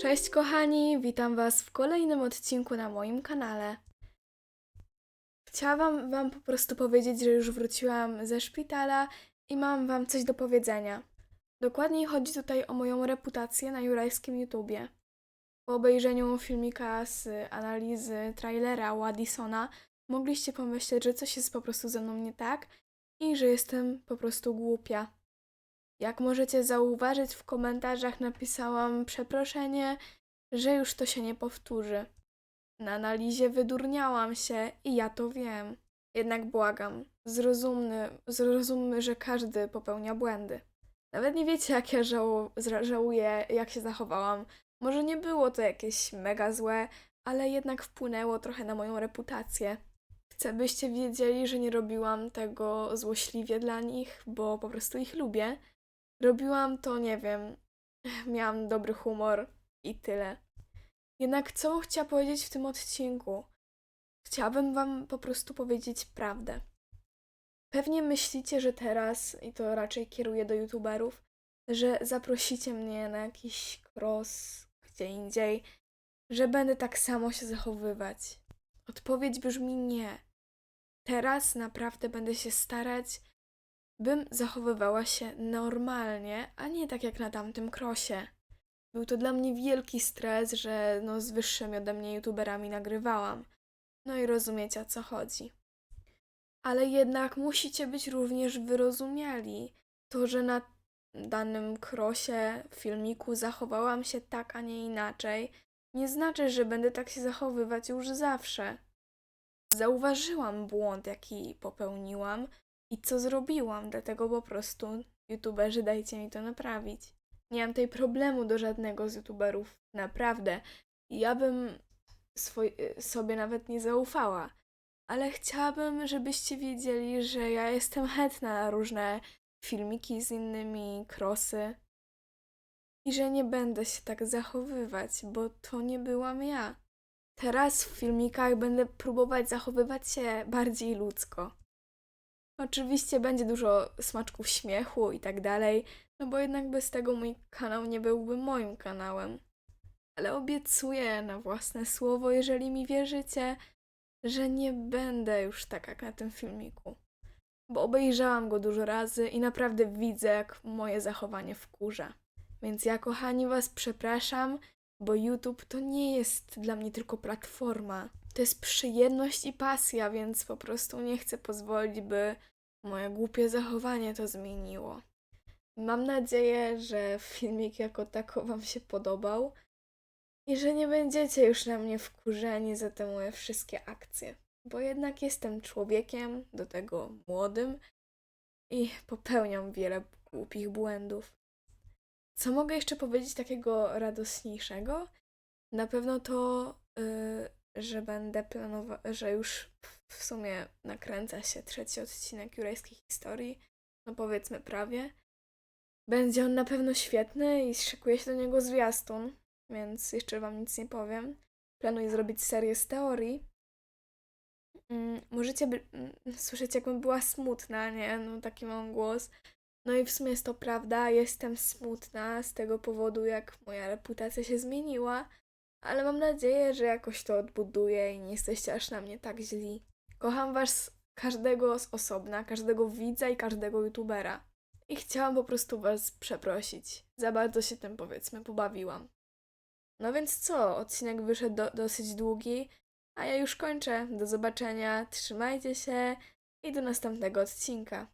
Cześć kochani, witam Was w kolejnym odcinku na moim kanale. Chciałam Wam po prostu powiedzieć, że już wróciłam ze szpitala i mam Wam coś do powiedzenia. Dokładniej chodzi tutaj o moją reputację na jurajskim YouTubie. Po obejrzeniu filmika z analizy trailera Waddisona mogliście pomyśleć, że coś jest po prostu ze mną nie tak i że jestem po prostu głupia. Jak możecie zauważyć, w komentarzach napisałam przeproszenie, że już to się nie powtórzy. Na analizie wydurniałam się i ja to wiem. Jednak błagam, zrozummy, zrozummy, że każdy popełnia błędy. Nawet nie wiecie, jak ja zra- żałuję, jak się zachowałam. Może nie było to jakieś mega złe, ale jednak wpłynęło trochę na moją reputację. Chcę, byście wiedzieli, że nie robiłam tego złośliwie dla nich, bo po prostu ich lubię. Robiłam to, nie wiem, miałam dobry humor i tyle. Jednak co bym chciała powiedzieć w tym odcinku? Chciałabym Wam po prostu powiedzieć prawdę. Pewnie myślicie, że teraz, i to raczej kieruję do YouTuberów, że zaprosicie mnie na jakiś cross gdzie indziej, że będę tak samo się zachowywać. Odpowiedź brzmi nie. Teraz naprawdę będę się starać, bym zachowywała się normalnie, a nie tak jak na tamtym krosie. Był to dla mnie wielki stres, że no z wyższymi ode mnie youtuberami nagrywałam. No i rozumiecie o co chodzi. Ale jednak musicie być również wyrozumiali. To, że na danym krosie, filmiku zachowałam się tak, a nie inaczej, nie znaczy, że będę tak się zachowywać już zawsze. Zauważyłam błąd, jaki popełniłam, i co zrobiłam, dlatego po prostu youtuberzy dajcie mi to naprawić. Nie mam tej problemu do żadnego z youtuberów, naprawdę. Ja bym swoj, sobie nawet nie zaufała, ale chciałabym, żebyście wiedzieli, że ja jestem chętna na różne filmiki z innymi krosy i że nie będę się tak zachowywać, bo to nie byłam ja. Teraz w filmikach będę próbować zachowywać się bardziej ludzko. Oczywiście będzie dużo smaczków śmiechu i tak dalej, no bo jednak bez tego mój kanał nie byłby moim kanałem. Ale obiecuję na własne słowo, jeżeli mi wierzycie, że nie będę już tak jak na tym filmiku. Bo obejrzałam go dużo razy i naprawdę widzę, jak moje zachowanie wkurza. Więc ja, kochani, Was przepraszam, bo YouTube to nie jest dla mnie tylko platforma. To jest przyjemność i pasja, więc po prostu nie chcę pozwolić, by moje głupie zachowanie to zmieniło. Mam nadzieję, że filmik jako tako Wam się podobał i że nie będziecie już na mnie wkurzeni za te moje wszystkie akcje, bo jednak jestem człowiekiem, do tego młodym i popełniam wiele głupich błędów. Co mogę jeszcze powiedzieć takiego radosniejszego? Na pewno to, yy, że będę planować, że już w sumie nakręca się trzeci odcinek Jurajskiej Historii, no powiedzmy prawie. Będzie on na pewno świetny i szykuje się do niego zwiastun, więc jeszcze wam nic nie powiem. Planuję zrobić serię z teorii. Mm, możecie by, mm, słyszeć, jakbym była smutna, nie? No taki mam głos. No i w sumie jest to prawda, jestem smutna z tego powodu, jak moja reputacja się zmieniła, ale mam nadzieję, że jakoś to odbuduję i nie jesteście aż na mnie tak źli. Kocham was każdego z osobna, każdego widza i każdego youtubera. I chciałam po prostu was przeprosić. Za bardzo się tym powiedzmy pobawiłam. No więc co, odcinek wyszedł do, dosyć długi, a ja już kończę. Do zobaczenia, trzymajcie się i do następnego odcinka.